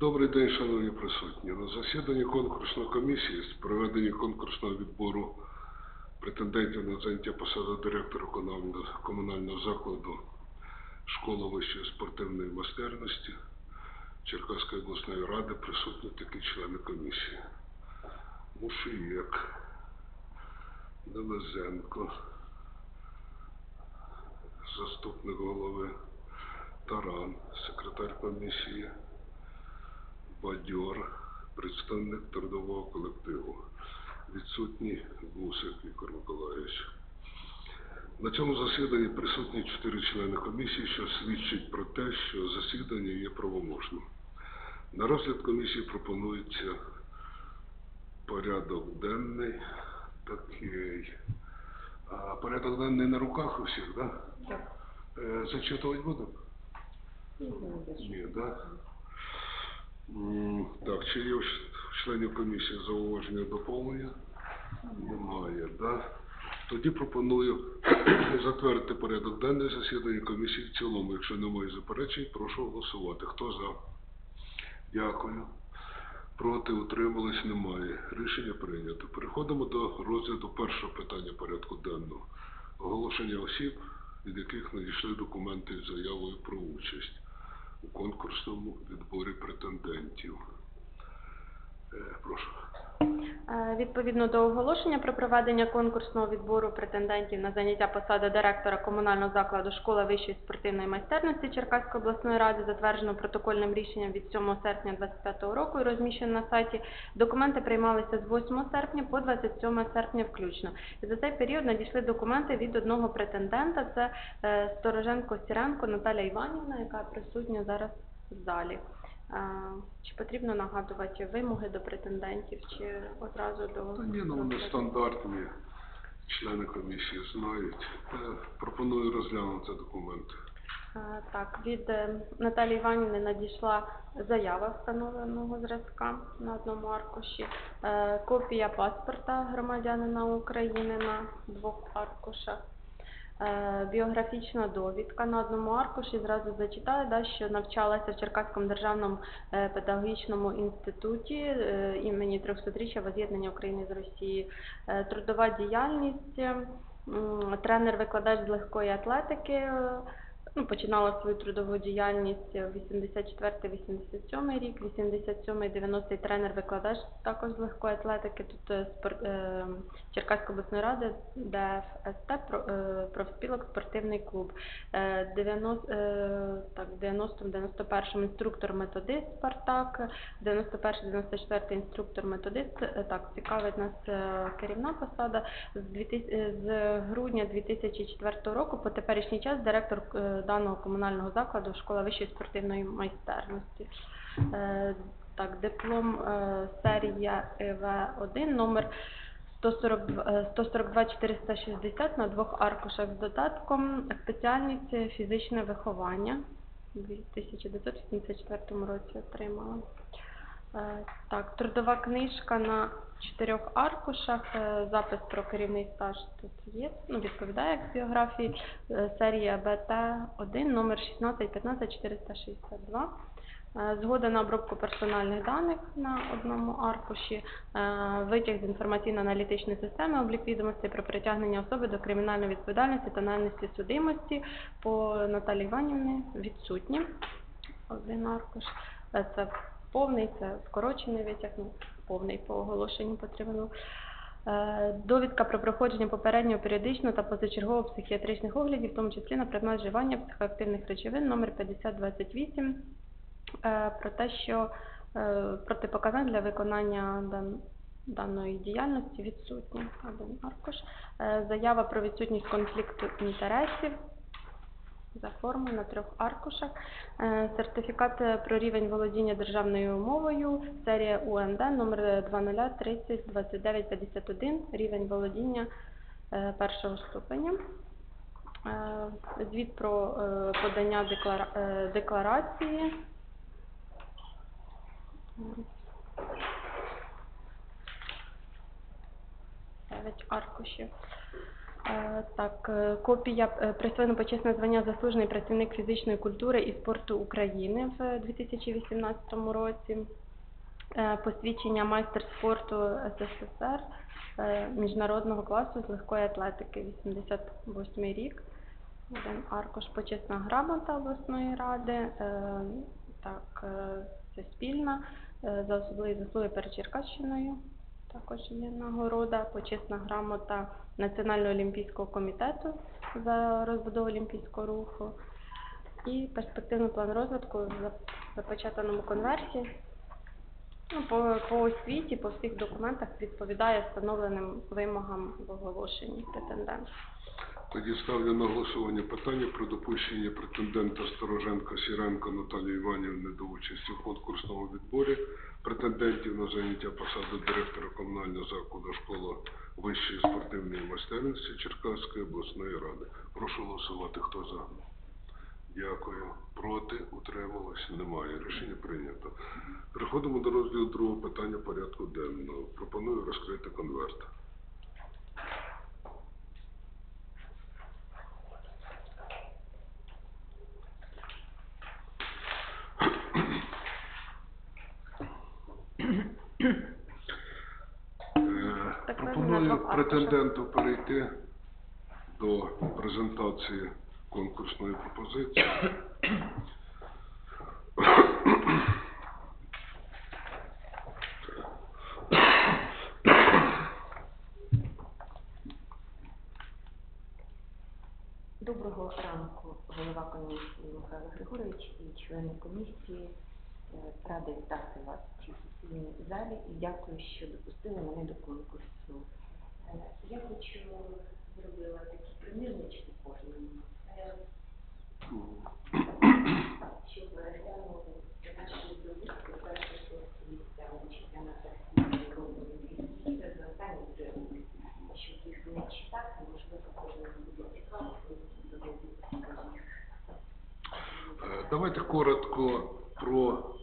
Добрий день, шановні присутні. На засіданні конкурсної комісії з проведення конкурсного відбору претендентів на заняття посади директора комунального, закладу школа вищої спортивної майстерності Черкаської обласної ради присутні такі члени комісії. Мушиєк, Невезенко, заступник голови Таран, секретар комісії, Бадьор, представник трудового колективу. Відсутній Гусик Віктор Миколаївич. На цьому засіданні присутні чотири члени комісії, що свідчить про те, що засідання є правоможним. На розгляд комісії пропонується порядок денний такий. А порядок денний на руках у всіх, так? Да? Е, Зачитувати будемо? Ні, да? Так, чи є у членів комісії зауваження доповнення? Немає, да? Тоді пропоную затвердити порядок денний засідання комісії в цілому. Якщо немає заперечень, прошу голосувати. Хто за? Дякую. Проти утримались немає. Рішення прийнято. Переходимо до розгляду першого питання порядку денного. Оголошення осіб, від яких надійшли документи з заявою про участь претендентів. Е, прошу. Е, Відповідно до оголошення про проведення конкурсного відбору претендентів на заняття посади директора комунального закладу школа вищої спортивної майстерності Черкаської обласної ради, затверджено протокольним рішенням від 7 серпня 2025 року і розміщено на сайті. Документи приймалися з 8 серпня по 27 серпня включно. І за цей період надійшли документи від одного претендента. Це е, Стороженко Сіренко Наталя Іванівна, яка присутня зараз в залі. Чи потрібно нагадувати вимоги до претендентів, чи одразу до Та ні, ну вони стандартні. Члени комісії знають. Е, пропоную розглянути документи. Е, Так, від е, Наталії Іванівни надійшла заява встановленого зразка на одному аркуші, е, копія паспорта громадянина України на двох аркушах, біографічна довідка на одному аркуші. Зразу зачитаю, да, що навчалася в Черкаському державному е, педагогічному інституті е, імені 300-річчя воз'єднання України з Росії, Е, трудова діяльність, тренер-викладач з легкої атлетики. Е, Ну, починала свою трудову діяльність в 84-87 рік, 87-90 тренер-викладач також з легкої атлетики. Тут е, спор... е, Черкаської обласної ради, ДФСТ, про- е, профспілок, спортивний клуб. Е, 90, е, так, в 90-91 інструктор-методист Спартак, 91-94 інструктор-методист. Е, Так, цікавить нас е, керівна посада. З, 2000 е, з грудня 2004 року по теперішній час директор е, даного комунального закладу школа вищої спортивної майстерності. Е, Так, диплом е, серія ЕВ1 номер 142 е, 142 460 на двох аркушах з додатком спеціальність фізичне виховання. У 1984 році отримала. Так, трудова книжка на чотирьох аркушах, е, запис про керівний стаж тут є, ну, відповідає як біографії, Е, серія БТ1, номер 16 15 462. Е, Згода на обробку персональних даних на одному аркуші, е, витяг з інформаційно-аналітичної системи, облік відомостей про притягнення особи до кримінальної відповідальності та наявності судимості по Наталії Іванівні відсутні. Один аркуш. Це повний, це скорочений витяг, ну, повний по оголошенню потрібно. Е, Довідка про проходження попереднього періодичного та позачергового психіатричних оглядів, в тому числі на предмет вживання психоактивних речовин номер 5028, е, про те, що е, протипоказань для виконання даної діяльності відсутні. Заява про відсутність конфлікту інтересів за формою на трьох аркушах. Е, Сертифікат е, про рівень володіння державною мовою, серія УНД номер 2030 2951, рівень володіння е, першого ступеня. Звіт про подання декларації. Дев'ять аркушів. Е, Так, е, копія е, присвоєно почесне звання заслужений працівник фізичної культури і спорту України в 2018 році. Посвідчення майстер спорту СССР міжнародного класу з легкої атлетики, 88 рік. Один аркуш почесна грамота обласної ради. Так, це спільна за особливі заслуги перед Черкащиною. Також є нагорода, почесна грамота Національного олімпійського комітету за розбудову олімпійського руху і перспективний план розвитку в за- запечатаному конверсі. Ну, по, по освіті, по всіх документах відповідає встановленим вимогам в оголошенні претендента. Тоді ставлю на голосування питання про допущення претендента Стороженко Сіренко Наталії Іванівни до участі в конкурсному відборі претендентів на заняття посади директора комунального закладу школа вищої спортивної майстерності Черкаської обласної ради. Прошу голосувати. Хто за? Дякую. Проти? Утрималось? Немає. Рішення прийнято. Переходимо до розгляду другого питання порядку денного. Пропоную розкрити конверт. Е, Так, Пропоную на двох претенденту перейти до презентації конкурсної пропозиції. Доброго ранку, голова комісії Михайло Григорович і члени комісії. Рада вітати вас в цій сесійній залі і дякую, що допустили мене до конкурсу. Я хочу зробила такі примірнички кожному, щоб розглянули наші здобутки перших шостих місця у чемпіонатах світу за останні три роки. Щоб їх не читати, можливо, кожному буде цікаво. Е, Давайте коротко про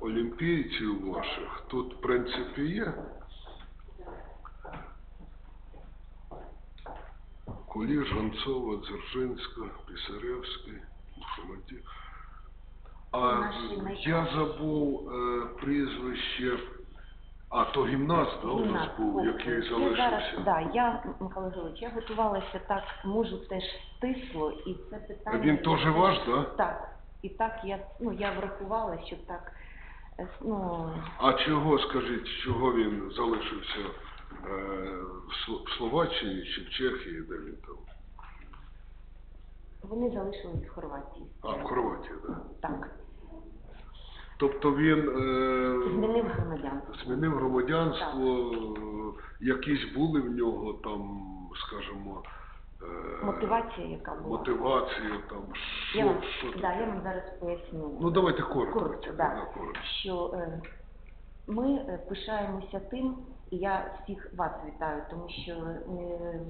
олімпійців ваших. Тут, в принципі, є. Куліш, Гонцова, Дзержинська, Писаревський, Шаматі. А я забув е, прізвище. А, то гімнаст, да, у нас був, який Я зараз, залишився. да, я, Михайло Григорович, я готувалася так, можу теж стисло, і це питання... Він теж ваш, да? Так, і так я, ну, я врахувала, що так, е, ну, А чого, скажіть, чого він залишився е, в Сло- в Словаччині чи в Чехії, де він там? вони залишились в Хорватії. А, в Хорватії, так. Да. Так, Тобто він е, змінив громадянство. змінив громадянство, е, якісь були в нього там, скажімо, Мотивація, яка була. мотивація там, Я вам, що да, таке? я вам зараз поясню. Ну давайте коротко. Коротко, да. да, коротко. що е, ми е, пишаємося тим, і я всіх вас вітаю, тому що е,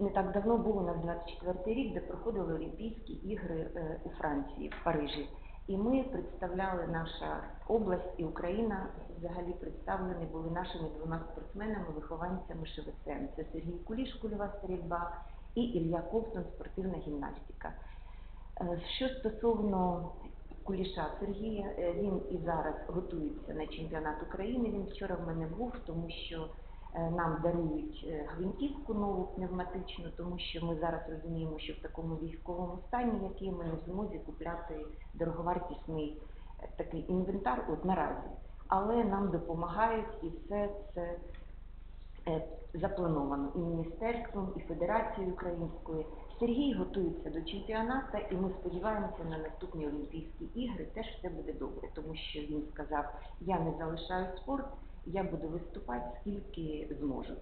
не так давно було у нас 24 рік, де проходили Олімпійські ігри е, у Франції, в Парижі. І ми представляли наша область і Україна взагалі представлені були нашими двома спортсменами, вихованцями ШВСМ. Це Сергій Куліш, кульова стрільба, і Ілля Ковтун, спортивна гімнастика. Е, Що стосовно Куліша Сергія, е, він і зараз готується на чемпіонат України. Він вчора в мене був, тому що е, нам дарують гвинтівку нову пневматичну, тому що ми зараз розуміємо, що в такому військовому стані, який ми не змозі купляти дороговартісний такий інвентар от наразі. Але нам допомагають і все це заплановано і міністерством, і федерацією українською. Сергій готується до чемпіонату, і ми сподіваємося на наступні Олімпійські ігри. Теж все буде добре, тому що він сказав: я не залишаю спорт, я буду виступати скільки зможу.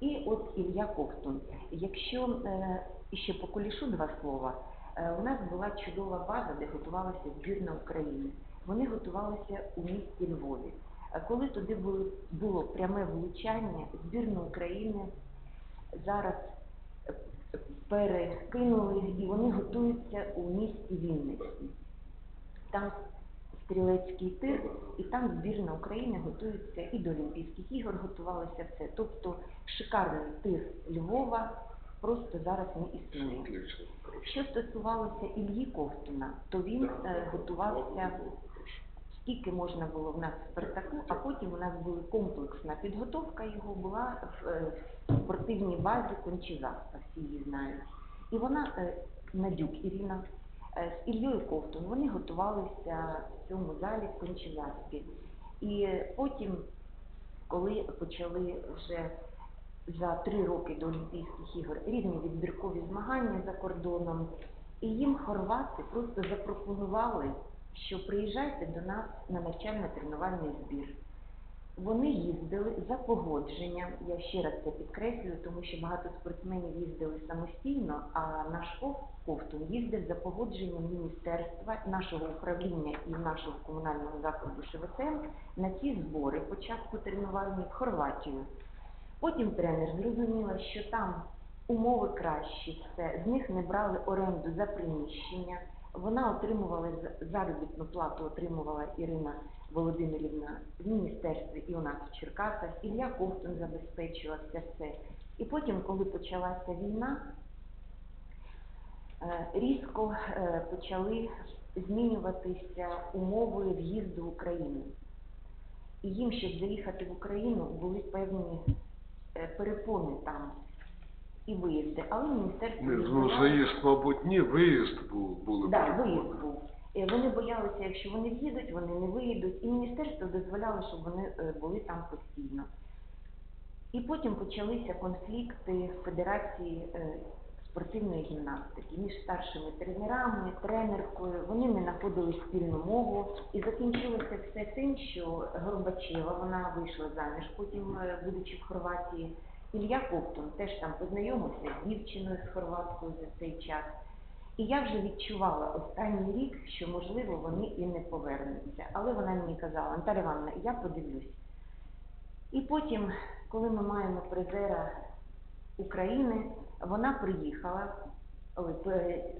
І от Ілля Ковтун. Якщо е, ще по кулішу два слова, е, у нас була чудова база, де готувалася збірна України. Вони готувалися у місті Львові. А коли туди було, було пряме влучання, збірну України зараз е, перекинули і вони готуються у місті Вінниці. Там стрілецький тир, і там збірна України готується і до Олімпійських ігор готувалося все. Тобто шикарний тир Львова просто зараз не існує. Що стосувалося Ільї Ковтуна, то він е, готувався скільки можна було в нас в Спартаку, а потім у нас була комплексна підготовка його була в е, спортивній базі Кончезаспа, всі її знають. І вона, е, Надюк Ірина, е, з Ільєю Ковтун, вони готувалися в цьому залі в Кончезаспі. І потім, коли почали вже за три роки до Олімпійських ігор різні відбіркові змагання за кордоном, і їм хорвати просто запропонували, що приїжджайте до нас на навчально-тренувальний збір. Вони їздили за погодженням, я ще раз це підкреслюю, тому що багато спортсменів їздили самостійно, а наш Ков- Ковтун їздив за погодженням міністерства, нашого управління і нашого комунального закладу ШВСМ на ці збори початку тренувальні в Хорватію. Потім тренер зрозуміла, що там умови кращі, все, з них не брали оренду за приміщення. Вона отримувала заробітну плату, отримувала Ірина Володимирівна в міністерстві і у нас в Черкасах. Ілля Ковтун забезпечував це. І потім, коли почалася війна, е, різко е, почали змінюватися умови в'їзду в Україну. І їм, щоб заїхати в Україну, були певні е, перепони там і виїзди. Але міністерство Ні, ну заїзд, мабуть, ні, виїзд був, були Да, перепони. виїзд був. Е, Вони боялися, якщо вони в'їдуть, вони не виїдуть, і міністерство дозволяло, щоб вони е, були там постійно. І потім почалися конфлікти в Федерації е, спортивної гімнастики між старшими тренерами, тренеркою. Вони не знаходили спільну мову. І закінчилося все тим, що Горбачева, вона вийшла заміж, потім, е, будучи в Хорватії. Ілля Ковтун теж там познайомився з дівчиною з хорваткою за цей час. І я вже відчувала останній рік, що можливо вони і не повернуться. Але вона мені казала, Наталя Івановна, я подивлюсь. І потім, коли ми маємо призера України, вона приїхала,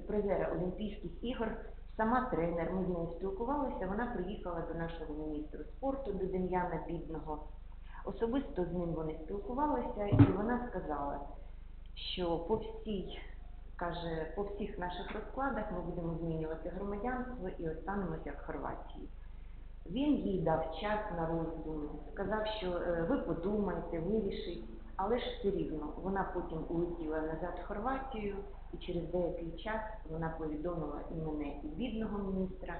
призера Олімпійських ігор, сама тренер, ми з нею спілкувалися, вона приїхала до нашого міністра спорту, до Дем'яна Бідного. Особисто з ним вони спілкувалися, і вона сказала, що по всій каже, по всіх наших розкладах ми будемо змінювати громадянство і останемося в Хорватії. Він їй дав час на роздум, сказав, що е, ви подумайте, вирішіть, але ж все рівно вона потім улетіла назад в Хорватію, і через деякий час вона повідомила і мене, і бідного міністра,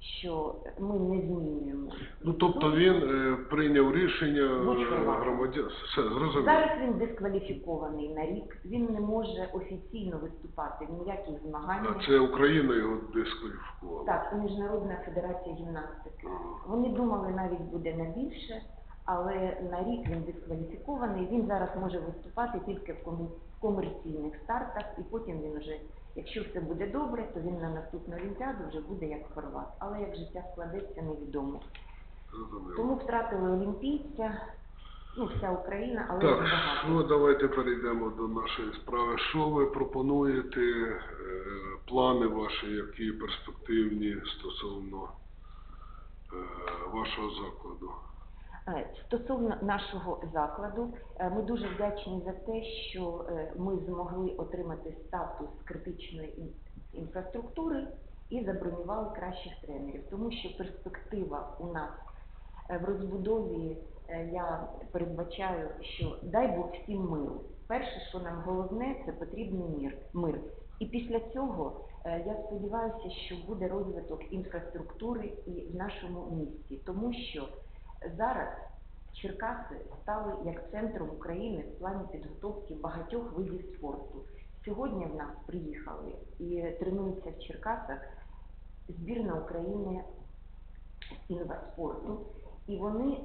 що ми не змінюємо. Ну, тобто він е, прийняв рішення Будь хорватом. громадян. Все, зрозуміло. Зараз він дискваліфікований на рік, він не може офіційно виступати в ніяких змаганнях. А це Україна його дискваліфікувала. Так, Міжнародна федерація гімнастики. Вони думали, навіть буде на більше, але на рік він дискваліфікований. Він зараз може виступати тільки в кому- в комерційних стартах, і потім він вже, якщо все буде добре, то він на наступну олімпіаду вже буде як хорват. Але як життя складеться, невідомо. Зрозуміло. Тому втратили олімпійця, ну вся Україна, але Так, багато. ну давайте перейдемо до нашої справи. Що ви пропонуєте, е, плани ваші, які перспективні стосовно е, вашого закладу? Е, Стосовно нашого закладу, ми дуже вдячні за те, що ми змогли отримати статус критичної інфраструктури і забронювали кращих тренерів, тому що перспектива у нас в розбудові е, я передбачаю, що дай Бог всім миру. Перше, що нам головне, це потрібний мир. мир. І після цього е, я сподіваюся, що буде розвиток інфраструктури і в нашому місті, тому що зараз Черкаси стали як центром України в плані підготовки багатьох видів спорту. Сьогодні в нас приїхали і тренуються в Черкасах збірна України з інваспорту, вони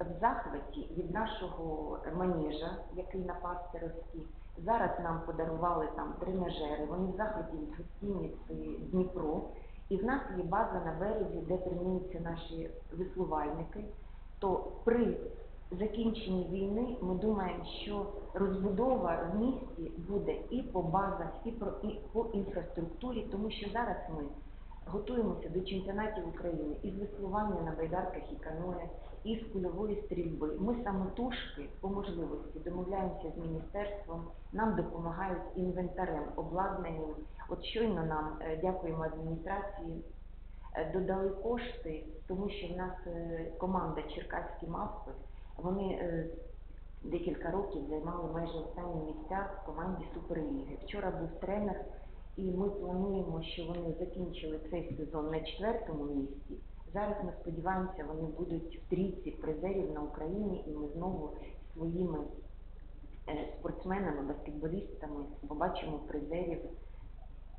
в захваті від нашого манежа, який на Пастеровській. Зараз нам подарували там тренажери, вони в захваті від гостиниці Дніпро. І в нас є база на березі, де тренуються наші веслувальники. То при закінченні війни ми думаємо, що розбудова в місті буде і по базах, і, про, і по інфраструктурі, тому що зараз ми готуємося до чемпіонатів України із веслування на байдарках і каное, із кульової стрільби. Ми самотужки по можливості домовляємося з міністерством, нам допомагають інвентарем, обладнанням. От щойно нам е, дякуємо адміністрації. е, Додали кошти, тому що в нас е, команда Черкаські мавпи, вони декілька років займали майже останні місця в команді Суперліги. Вчора був тренер, і ми плануємо, що вони закінчили цей сезон на четвертому місці. Зараз ми сподіваємося, вони будуть в трійці призерів на Україні, і ми знову своїми е, спортсменами, баскетболістами побачимо призерів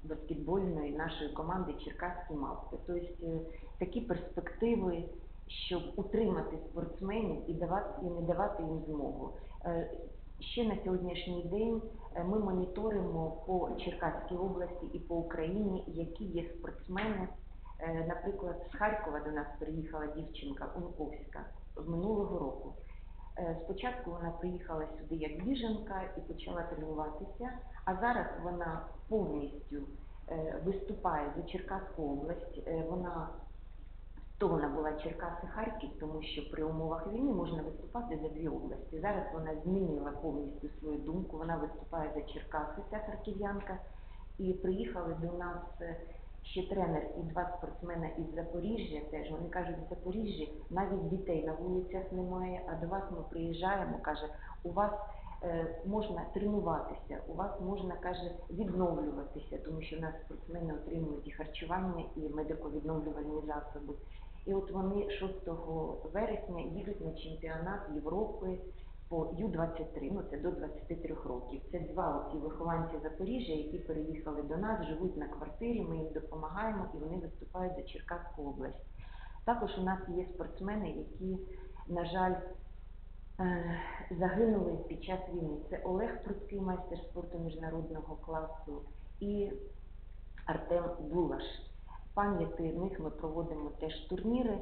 баскетбольної нашої команди Черкаські мавпи. Тобто е, такі перспективи, щоб утримати спортсменів і давати і не давати їм змогу. Ще на сьогоднішній день е, ми моніторимо по Черкаській області і по Україні, які є спортсмени. Е, Наприклад, з Харкова до нас приїхала дівчинка Унковська з минулого року. Е, Спочатку вона приїхала сюди як біженка і почала тренуватися, а зараз вона повністю виступає за Черкаську область. Вона то вона була Черкаси Харків, тому що при умовах війни можна виступати за дві області. Зараз вона змінила повністю свою думку. Вона виступає за Черкаси, ця харків'янка. І приїхали до нас е, ще тренер і два спортсмена із Запоріжжя. Теж вони кажуть, в Запоріжжі навіть дітей на вулицях немає. А до вас ми приїжджаємо. каже, у вас е, можна тренуватися, у вас можна каже відновлюватися, тому що в нас спортсмени отримують і харчування, і медико-відновлювальні засоби. І от вони 6 вересня їдуть на чемпіонат Європи по Ю-23, ну це до 23 років. Це два оці вихованці Запоріжжя, які переїхали до нас, живуть на квартирі, ми їм допомагаємо і вони виступають за Черкаську область. Також у нас є спортсмени, які, на жаль, е, загинули під час війни. Це Олег Пруцький, майстер спорту міжнародного класу, і Артем Булаш. Пам'яти них ми проводимо теж турніри,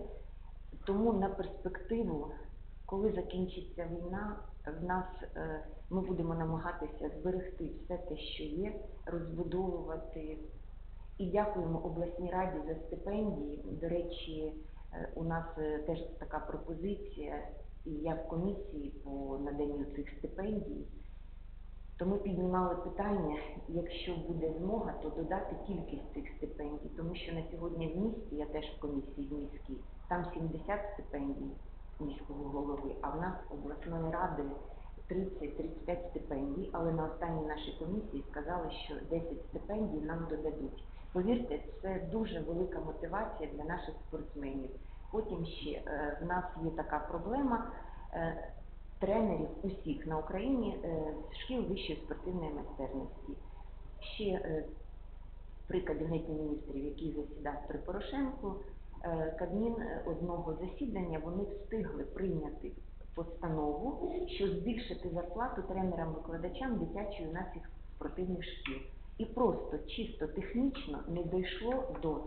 тому на перспективу, коли закінчиться війна, в нас е, ми будемо намагатися зберегти все те, що є, розбудовувати. І дякуємо обласній раді за стипендії. До речі, е, у нас е, теж така пропозиція, і я в комісії по наданню цих стипендій. То ми піднімали питання, якщо буде змога, то додати кількість цих стипендій, тому що на сьогодні в місті, я теж в комісії в міській, там 70 стипендій міського голови, а в нас обласної ради 30-35 стипендій, але на останній нашій комісії сказали, що 10 стипендій нам додадуть. Повірте, це дуже велика мотивація для наших спортсменів. Потім ще е, в нас є така проблема. Е, тренерів усіх на Україні е, шкіл вищої спортивної майстерності. Ще е, при Кабінеті міністрів, який засідав при Порошенку, е, Кабмін е, одного засідання вони встигли прийняти постанову, що збільшити зарплату тренерам-викладачам дитячо-юнацьких спортивних шкіл. І просто чисто технічно не дійшло до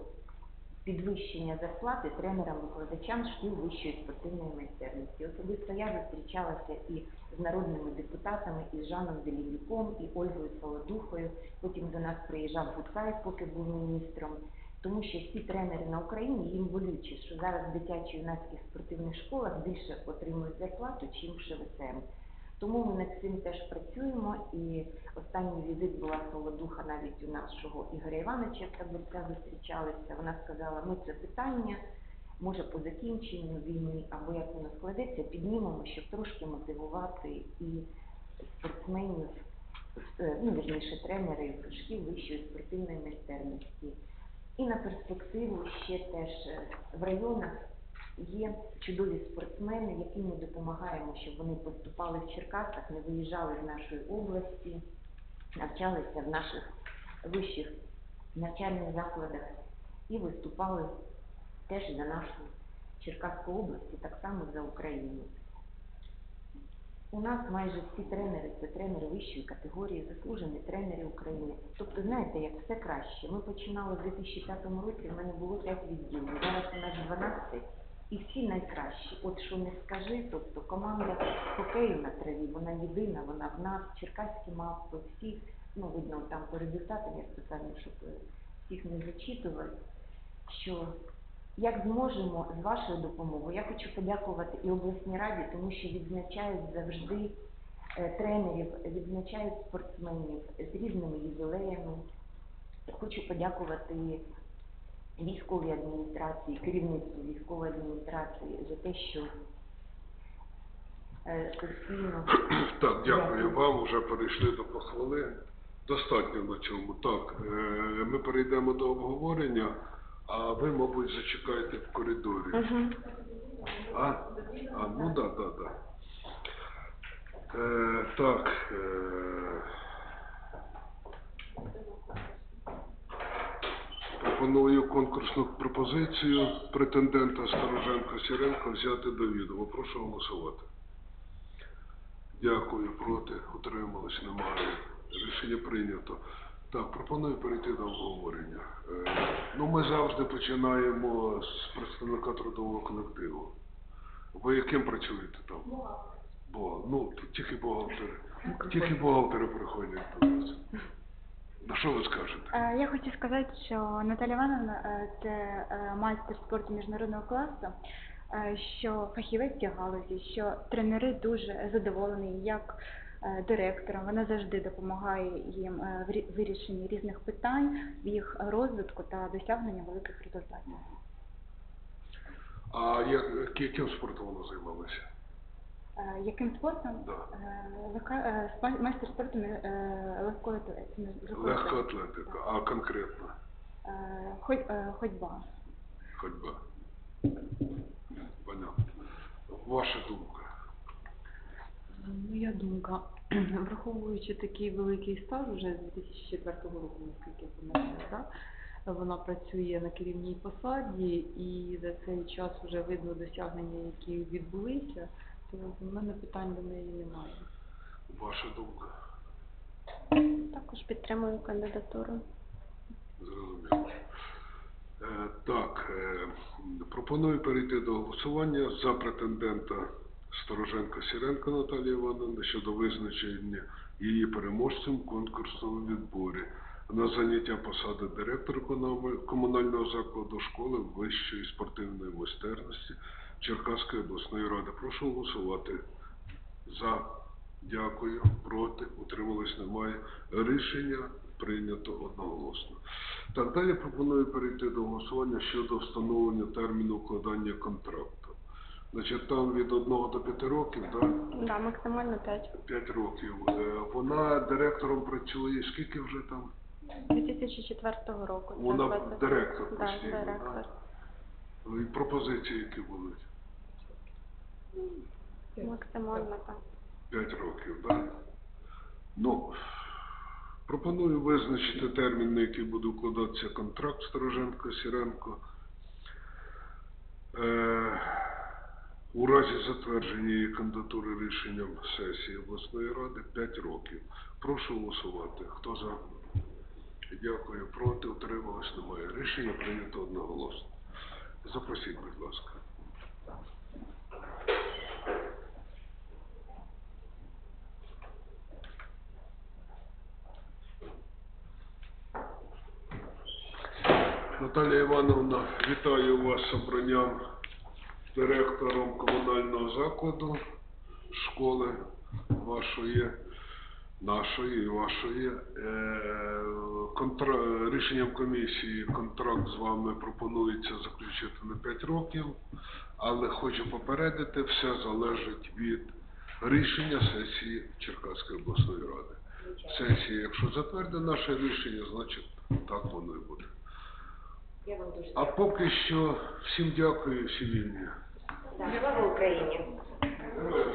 підвищення зарплати тренерам-викладачам шкіл вищої спортивної майстерності. Особисто я зустрічалася і з народними депутатами, і з Жаном Делівіком, і Ольгою Солодухою. Потім до нас приїжджав Гудкай, поки був міністром. Тому що всі тренери на Україні їм болюче, що зараз в дитячо-юнацьких спортивних школах більше отримують зарплату, чим в ШВСМ. Тому ми над цим теж працюємо. І останній візит була Солодуха навіть у нашого Ігоря Івановича Табурця зустрічалися. Вона сказала, ми це питання, може по закінченню війни, або як воно складеться, піднімемо, щоб трошки мотивувати і спортсменів, е, ну вірніше тренерів шкіл вищої спортивної майстерності. І на перспективу ще теж е, в районах є чудові спортсмени, яким ми допомагаємо, щоб вони поступали в Черкасах, не виїжджали з нашої області, навчалися в наших вищих навчальних закладах і виступали теж за нашу Черкаську область так само за Україну. У нас майже всі тренери це тренери вищої категорії, заслужені тренери України. Тобто, знаєте, як все краще. Ми починали в 2005 році, в мене було 5 відділень, зараз у нас 12 і всі найкращі. От що не скажи, тобто команда хокею на траві, вона єдина, вона в нас, черкаські мавпи, всі, ну видно там по результатам, я спеціально, щоб е, всіх не зачитувати. що як зможемо з вашою допомогою, я хочу подякувати і обласній раді, тому що відзначають завжди е, тренерів, відзначають спортсменів з різними ювілеями. Хочу подякувати військовій адміністрації, керівництву військової адміністрації за те, що е, постійно Так, дякую вам. Вже перейшли до похвали. Достатньо на цьому. Так, е, ми перейдемо до обговорення, а ви, мабуть, зачекаєте в коридорі. Угу. А? А, ну да, да, да. Е, так. Е, пропоную конкурсну пропозицію претендента Стороженко Сіренко взяти до відома. Прошу голосувати. Дякую, проти, утримались, немає. Рішення прийнято. Так, пропоную перейти до обговорення. Е, ну, ми завжди починаємо з представника трудового колективу. Ви яким працюєте там? Бо, ну, тільки бухгалтери. Тільки бухгалтери приходять до нас. На що ви скажете? Е, Я хочу сказати, що Наталя Івановна е, це е, майстер спорту міжнародного класу, е, що фахівець цій галузі, що тренери дуже задоволені як е, директором. Вона завжди допомагає їм е, в рі- вирішенні різних питань, в їх розвитку та досягненні великих результатів. А як, яким спортом вона займалася? Е, Яким спортом? Да. Е, е, Майстер спорту легкої атлетики. Легка атлетика, а конкретно ходь- Ходьба. ходьба. Понятно. Ваша думка. Моя думка, враховуючи такий великий стаж вже з 2004 року, наскільки я пам'ятаю, так? вона працює на керівній посаді і за цей час вже видно досягнення, які відбулися, в мене питань до неї немає. Ваша думка. Також підтримую кандидатуру. Зрозуміло. Е, так, е, пропоную перейти до голосування за претендента Стороженко Сіренко Наталії Івановни щодо визначення її переможцем в конкурсному відборі на заняття посади директора комунального закладу школи вищої спортивної майстерності Черкаської обласної ради. Прошу голосувати за. Дякую. Проти. Утримались немає. Рішення прийнято одноголосно. Так, далі пропоную перейти до голосування щодо встановлення терміну укладання контракту. Значить, там від 1 до 5 років, да? Да, максимально 5. 5 років. Е, Вона директором працює, скільки вже там? 2004 року. Вона 20. директор Да, постійно, директор. да? І пропозиції, які будуть? Максимально так. 5 років, так? Ну, пропоную визначити термін, на який буде укладатися контракт Стороженко Сіренко. Е, у разі затвердження її кандидатури рішенням сесії обласної ради 5 років. Прошу голосувати. Хто за? Дякую. Проти, утрималось немає. Рішення прийнято одноголосно. Запросіть, будь ласка. Наталія Івановна, вітаю вас з обранням директором комунального закладу школи вашої, нашої і вашої. Е, контра... Рішенням комісії контракт з вами пропонується заключити на 5 років, але хочу попередити, все залежить від рішення сесії Черкаської обласної ради. Сесія, якщо затвердить наше рішення, значить так воно і буде. Я вам дуже А поки що всім дякую, всі вільні. Так, слава Україні. Героям